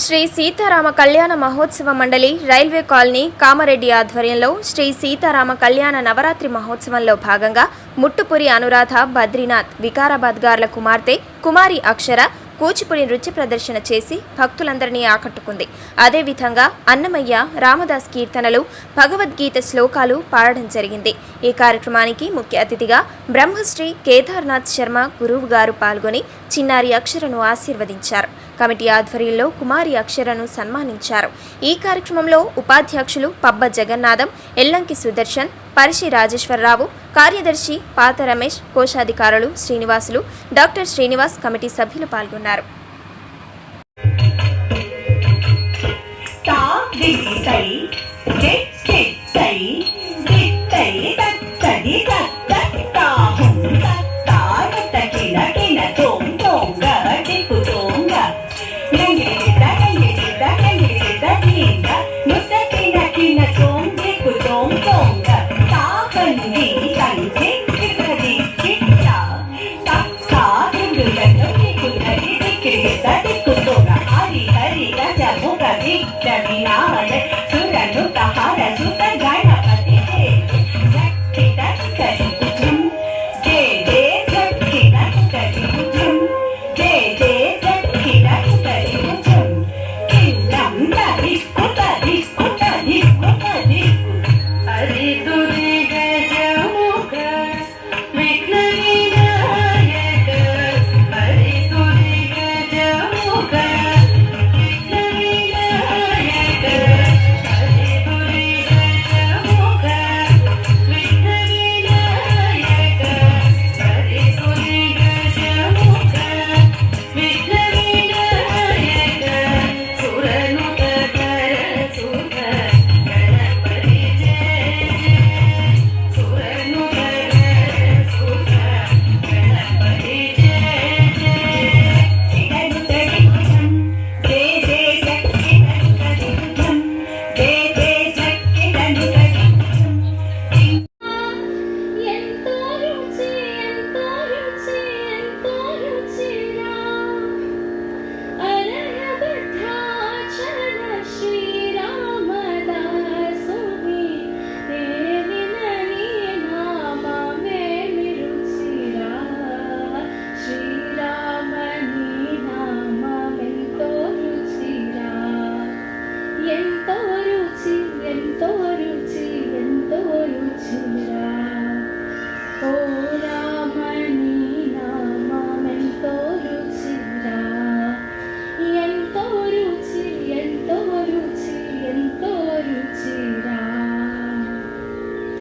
శ్రీ సీతారామ కళ్యాణ మహోత్సవ మండలి railway colony Kamareddy ఆధ్వర్యంలో శ్రీ సీతారామ కళ్యాణ నవరాత్రి మహోత్సవంలో భాగంగా ముట్టుపురి అనురాధ బద్రీనాథ్ వికారాబాద్ గార్ల కుమార్తె కుమారి అక్షర కూచిపూడి నృత్య ప్రదర్శన చేసి భక్తులందరినీ ఆకట్టుకుంది. అదేవిధంగా అన్నమయ్య రామదాస్ కీర్తనలు భగవద్గీత శ్లోకాలు పాడడం జరిగింది. ఈ కార్యక్రమానికి ముఖ్య అతిథిగా బ్రహ్మశ్రీ కేదార్నాథ్ శర్మ గురువు గారు పాల్గొని చిన్నారి అక్షరను ఆశీర్వదించారు. కమిటీ ఆధ్వర్యంలో కుమారి అక్షరను సన్మానించారు. ఈ కార్యక్రమంలో ఉపాధ్యక్షులు పబ్బ జగన్నాథం ఎల్లంకి సుదర్శన్ పరిషి రాజేశ్వరరావు కార్యదర్శి పాత రమేష్ కోశాధికారులు శ్రీనివాసులు డాక్టర్ శ్రీనివాస్ కమిటీ సభ్యులు పాల్గొన్నారు. తా దిట్టై తా కలిసి కంది కికది కిట్ట